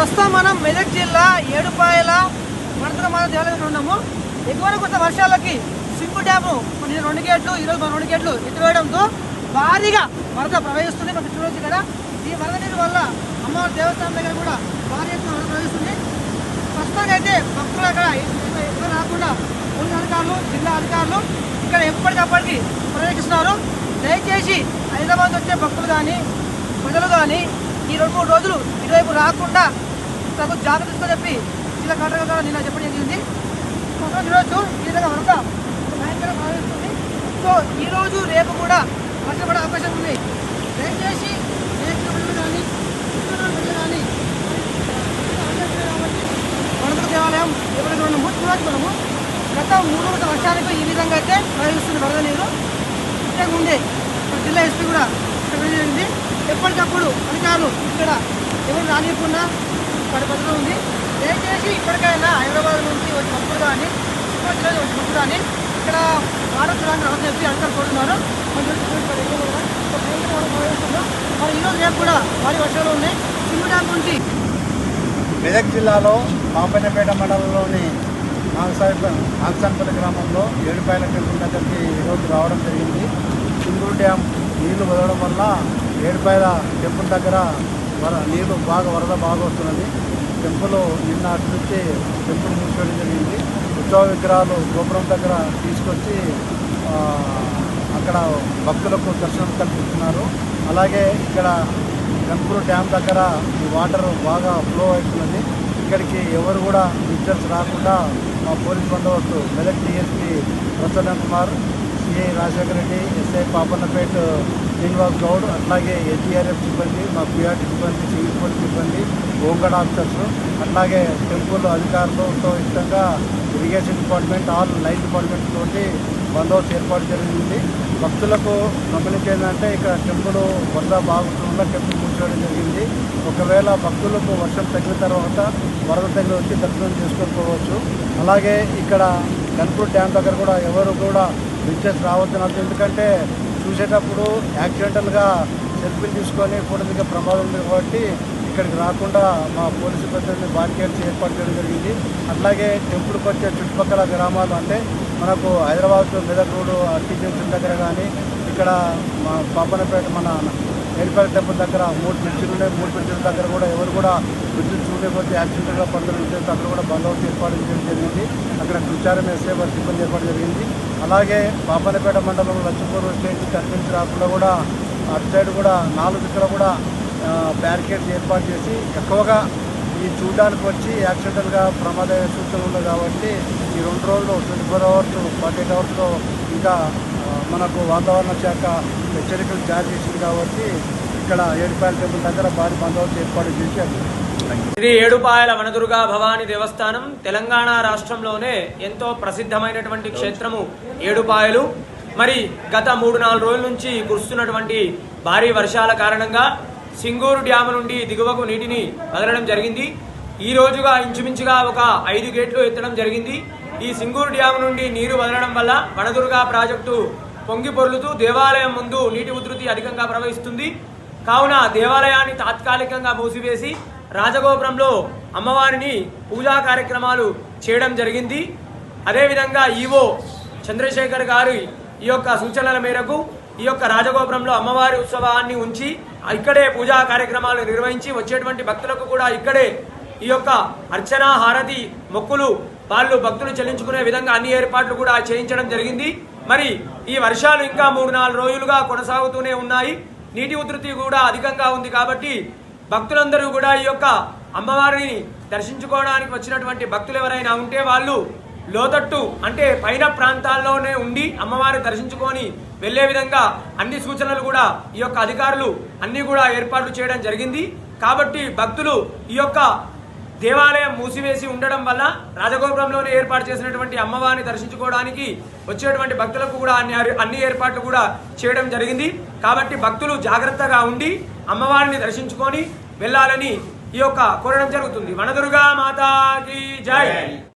ప్రస్తుతం మనం మెదక్ జిల్లా ఏడుపాయల వరదల మన దేవాలయంలో ఉన్నాము. ఎగువన కొత్త వర్షాలకి సింగు డ్యాము కొన్ని రెండు గేట్లు ఈరోజు మన రెండు గేట్లు ఎత్తివేయడంతో భారీగా వరద ప్రవహిస్తుంది. మనం చూడవచ్చు కదా ఈ వరద నీరు వల్ల అమ్మవారి దేవస్థానం దగ్గర కూడా భారీ ఎత్తున వరద ప్రవహిస్తుంది. ప్రస్తుతానికి అయితే భక్తులు అక్కడ ఎక్కువ రాకుండా పోలీస్ అధికారులు జిల్లా అధికారులు ఇక్కడ ఎప్పటికప్పటికి పర్యవేక్షిస్తున్నారు. దయచేసి హైదరాబాద్ వచ్చే భక్తులు కానీ ప్రజలు కానీ ఈ రెండు మూడు రోజులు ఇటువైపు రాకుండా తగు జాగ్రత్తగా చెప్పి జిల్లా కలెక్టర్ గారు నిన్న చెప్పడం జరిగింది. మొత్తం ఈరోజు ఈ విధంగా వరద భయంకరంగా ప్రవహిస్తుంది సో ఈరోజు రేపు కూడా వర్షం పడే అవకాశం ఉంది. దయచేసి రేపు కానీ కానీ వరద దేవాలయం ఎప్పుడైతే ఉన్నాము మూడు మనము గత మూడు రోజుల వర్షానికి ఈ విధంగా అయితే ప్రవహిస్తుంది వరద నీరు. ముఖ్యంగా ఉండే జిల్లా ఎస్పీ కూడా ఇక్కడ జరిగింది. ఎప్పటికప్పుడు అధికారులు ఇక్కడ ఎవరు రానియకుండా పడి ఉంది. దయచేసి ఇప్పటికైనా హైదరాబాద్ నుంచి వచ్చి భక్తులు కానీ చిత్తూరు జిల్లా వచ్చి భక్తులు కానీ ఇక్కడ వాటర్ చూడడానికి రావాలని చెప్పి అందరూ కోరుతున్నారు. కూడా. మరి ఈరోజు రేపు కూడా భారీ వర్షాలు ఉన్నాయి. సింగు డ్యామ్ నుంచి మెదక్ జిల్లాలో పాపన్నపేట మండలంలోని నాగసాయి గ్రామంలో ఏడుపాయల టెంపుల్ దగ్గరికి ఈరోజు రావడం జరిగింది. సింగూరు డ్యామ్ నీళ్ళు వదలడం వల్ల ఏడుపాయల టెంపుల్ దగ్గర వర నీరు బాగా వరద బాగా వస్తున్నది. టెంపుల్ నిన్న అటు నుంచి టెంపుల్ మూసివేయడం జరిగింది. ఉత్సవ విగ్రహాలు గోపురం దగ్గర తీసుకొచ్చి అక్కడ భక్తులకు దర్శనం కల్పిస్తున్నారు. అలాగే ఇక్కడ గన్పూర్ డ్యామ్ దగ్గర ఈ వాటర్ బాగా ఫ్లో అవుతున్నది. ఇక్కడికి ఎవరు కూడా విజిటర్స్ రాకుండా మా పోలీస్ బందోబస్తు Medak DSP Prasanna Kumar CI Rajasekhara Reddy SI Papannapet Srinivas Goud అట్లాగే ఎన్టీఆర్ఎఫ్ సిబ్బంది మా పిఆర్టీ సిబ్బంది సివిల్ పోలీస్ సిబ్బంది హోంగార్డ్ ఆఫీసర్స్ అట్లాగే టెంపుల్ అధికారులతో ఇష్టంగా irrigation department all light department తోటి బందోబస్తు ఏర్పాటు జరిగింది. భక్తులకు గమనించేదంటే ఏంటంటే ఇక్కడ టెంపుల్ వరద బాగుంటుండగా టెంపుల్ కూర్చోవడం జరిగింది. ఒకవేళ భక్తులకు వర్షం తగ్గిన తర్వాత వరద తగిలి వచ్చి దర్శనం చేసుకోకపోవచ్చు అలాగే ఇక్కడ గన్పూర్ డ్యామ్ దగ్గర కూడా ఎవరు కూడా బిజినెస్ రావద్దు ఎందుకంటే చూసేటప్పుడు యాక్సిడెంటల్గా సెల్ఫీలు తీసుకొని ఫోటో దిగే ప్రమాదం ఉంది కాబట్టి ఇక్కడికి రాకుండా మా పోలీసు పెద్దల్ని బారికేడ్స్ ఏర్పాటు చేయడం జరిగింది. అట్లాగే టెంపుల్కి వచ్చే చుట్టుపక్కల గ్రామాలు అంటే మనకు హైదరాబాద్ మెదక్ రోడ్డు అర్టీజెన్సీ దగ్గర కానీ ఇక్కడ మా పాపనపేట మన ఎరిపేట టెంపుల్ దగ్గర మూడు బ్రిడ్జిలు ఉన్నాయి. మూడు బ్రిడ్జిల దగ్గర కూడా ఎవరు కూడా బ్రిడ్జిలు లేకపోతే యాక్సిడెంట్గా పనులు ఉంటే అక్కడ కూడా బందోబస్తు ఏర్పాటు చేయడం జరిగింది. అక్కడ ప్రచారం వేస్తే వారి సిబ్బంది ఏర్పాటు జరిగింది. అలాగే పాపనపేట మండలంలో లక్ష్మీపూర్ స్టేట్ కనిపించి రాకుండా కూడా అటు సైడ్ కూడా నాలుగు దిక్కుల కూడా బ్యారికేడ్స్ ఏర్పాటు చేసి ఎక్కువగా ఈ చూడడానికి వచ్చి యాక్సిడెంటల్గా ప్రమాద సూచనలు ఉన్నాయి కాబట్టి ఈ రెండు రోజులు twenty four hours forty eight అవర్స్లో ఇంకా మనకు వాతావరణ శాఖ హెచ్చరికలు జారీ చేసింది కాబట్టి ఇక్కడ ఏడుపాయల టెంపుల్ దగ్గర భారీ బందోబస్తు ఏర్పాటు చేశారు. ఇది ఏడుపాయల వనదుర్గా భవాని దేవస్థానం. తెలంగాణ రాష్ట్రంలోనే ఎంతో ప్రసిద్ధమైనటువంటి క్షేత్రము. ఏడుపాయలు. మరి గత మూడు నాలుగు రోజుల నుంచి కురుస్తున్నటువంటి భారీ వర్షాల కారణంగా సింగూరు డ్యాము నుండి దిగువకు నీటిని వదలడం జరిగింది. ఈ రోజుగా ఇంచుమించుగా ఒక ఐదు గేట్లు ఎత్తడం జరిగింది. ఈ సింగూరు డ్యాము నుండి నీరు వదలడం వల్ల వనదుర్గా ప్రాజెక్టు పొంగి పొర్లుతూ దేవాలయం ముందు నీటి ఉధృతి అధికంగా ప్రవహిస్తుంది. కావున దేవాలయాన్ని తాత్కాలికంగా మూసివేసి రాజగోపురంలో అమ్మవారిని పూజా కార్యక్రమాలు చేయడం జరిగింది. అదేవిధంగా ఈవో చంద్రశేఖర్ గారి ఈ యొక్క సూచనల మేరకు ఈ యొక్క రాజగోపురంలో అమ్మవారి ఉత్సవాన్ని ఉంచి ఇక్కడే పూజా కార్యక్రమాలు నిర్వహించి వచ్చేటువంటి భక్తులకు కూడా ఇక్కడే ఈ యొక్క అర్చన హారతి మొక్కులు వాళ్ళు భక్తులు చెల్లించుకునే విధంగా అన్ని ఏర్పాట్లు కూడా చేయించడం జరిగింది. మరి ఈ వర్షాలు ఇంకా మూడు నాలుగు రోజులుగా కొనసాగుతూనే ఉన్నాయి. నీటి ఉధృతి కూడా అధికంగా ఉంది కాబట్టి భక్తులందరూ కూడా ఈ యొక్క అమ్మవారిని దర్శించుకోవడానికి వచ్చినటువంటి భక్తులు ఎవరైనా ఉంటే వాళ్ళు లోతట్టు అంటే పైన ప్రాంతాల్లోనే ఉండి అమ్మవారిని దర్శించుకొని వెళ్ళే విధంగా అన్ని సూచనలు కూడా ఈ యొక్క అధికారులు అన్ని కూడా ఏర్పాట్లు చేయడం జరిగింది. కాబట్టి భక్తులు ఈ యొక్క దేవాలయం మూసివేసి ఉండడం వల్ల రాజగోపురంలోనే ఏర్పాటు చేసినటువంటి అమ్మవారిని దర్శించుకోవడానికి వచ్చేటువంటి భక్తులకు కూడా అన్ని అన్ని ఏర్పాట్లు కూడా చేయడం జరిగింది. కాబట్టి భక్తులు జాగ్రత్తగా ఉండి అమ్మవారిని దర్శించుకొని వెళ్ళాలని ఈ యొక్క కోరడం జరుగుతుంది. వనదుర్గా మాతాకి జై!